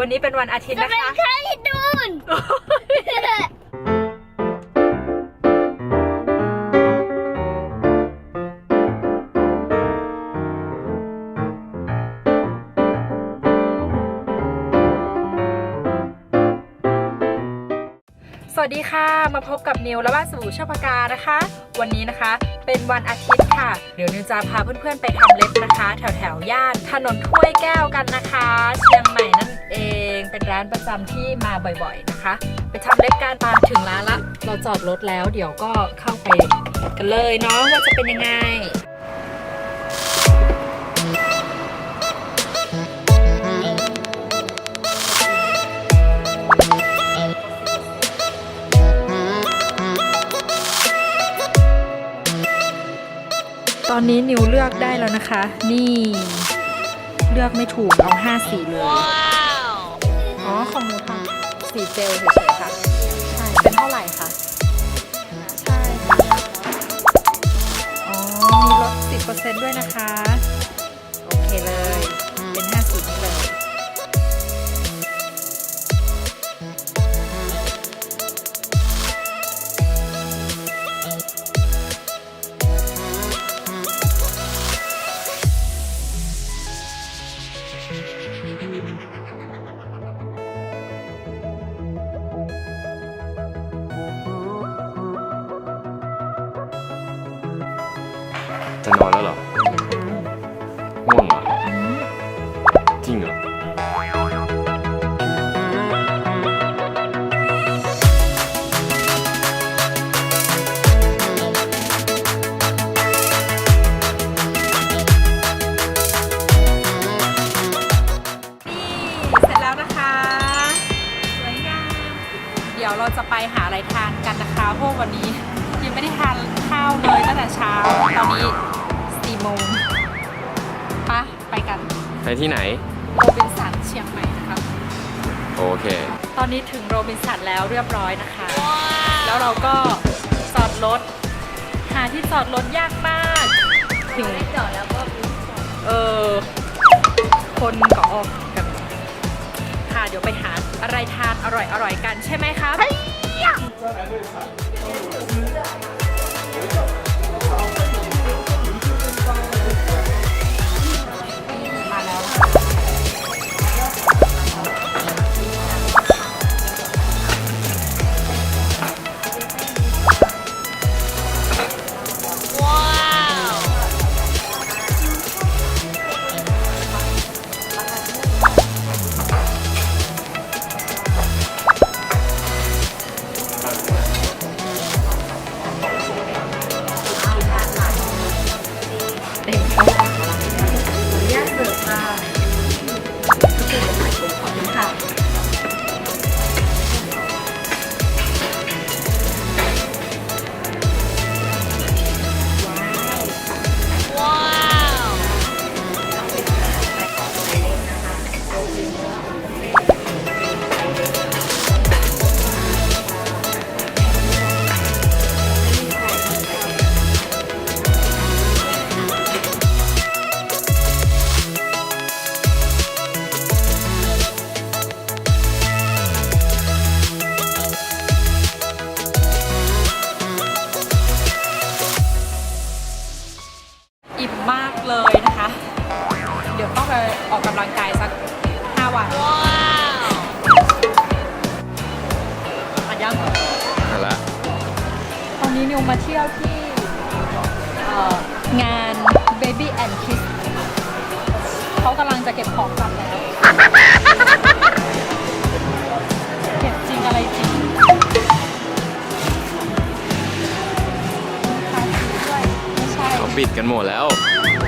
วันนี้เป็นวันอาทิตย์จะนะเป็นคะแค่ที่ดูนสวัสดีค่ะ มาพบกับนิวและบ้านสบู่ชพกานะคะ วันนี้นะคะ เป็นวันอาทิตย์ค่ะ เดี๋ยวนิวจะพาเพื่อนๆไปทำเล็บนะคะ แถวแถวย่านถนนถ้วยแก้วกันนะคะ เชียงใหม่นั่นเอง เป็นร้านประจำที่มาบ่อยๆนะคะ ไปทำเล็บกันตามถึงร้านละ เราจอดรถแล้ว เดี๋ยวก็เข้าไปกันเลยเนาะว่าจะเป็นยังไง อนนี้นิวเลือกได้แล้วนะคะ นี่ เลือกไม่ถูกเอาห้าสีเลย อ๋อของหนูค่ะสีเจลเฉยๆค่ะ ใช่เป็นเท่าไหร่คะ ใช่ค่ะอ๋อ มีลด10%ด้วยนะคะ โอเคเลย จะนอนแล้วเหรอง่วงเหรออืมจริงเหรอนี่เสร็จแล้วนะคะสวยงามเดี๋ยวเราจะไปหาอะไรทานกันนะคะพราะวันนี้ ยังไม่ได้ทานข้าวเลยตั้งแต่เช้า ตอนนี้สี่โมงปะไปกันไปที่ไหน โรบินสันเชียงใหม่นะคะโอเค ตอนนี้ถึงโรบินสันแล้วเรียบร้อยนะคะ แล้วเราก็จอดรถ หาที่จอดรถยากมาก ถึงจอดแล้วก็เออ คนก็ออกกันค่ะเดี๋ยวไปหาอะไรทานอร่อยอร่อยๆกันใช่ไหมครับ ม เลยนะคะ เดี๋ยวต้องไปออกกำลังกายสัก 5 วันอันยังมาละตอนนี้นิวมาเที่ยวที่เอ่องาน Baby and Kids เขากำลังจะเก็บของกลับแล้ว เก็บจริงอะไรจริงขายจริงด้วยไม่ใช่ เขาปิดกันหมดแล้วมี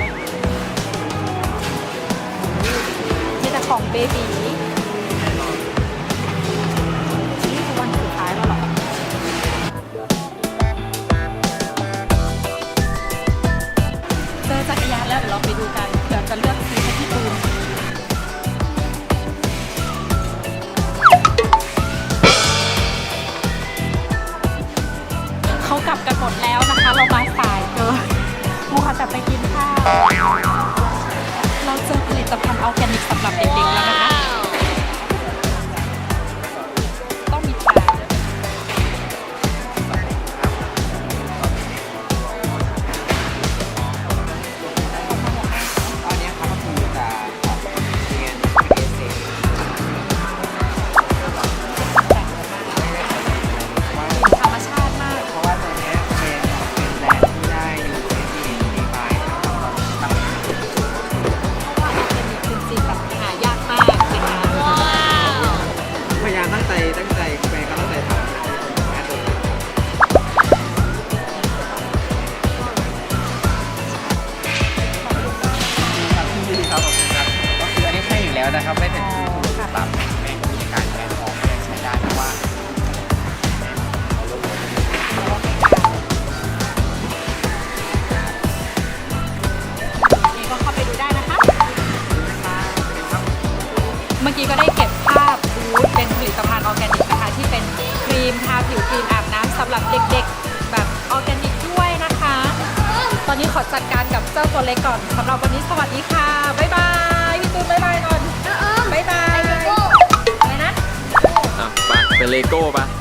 ของเบบี นข้าว เมื่อกี้ก็ได้เก็บภาพบูธเป็นผลิตภัณฑ์ออร์แกนิกนะคะที่เป็นครีมทาผิวครีมอาบน้ำสำหรับเด็กๆ แบบออร์แกนิกด้วยนะคะ ตอนนี้ขอจัดการกับเจ้าตัวเล็กก่อนสำหรับวันนี้สวัสดีค่ะ บ๊ายบาย พี่ตูนบ๊ายบายก่อน บ๊ายบายอะไรนะ อะไปเป็ลโก้ไป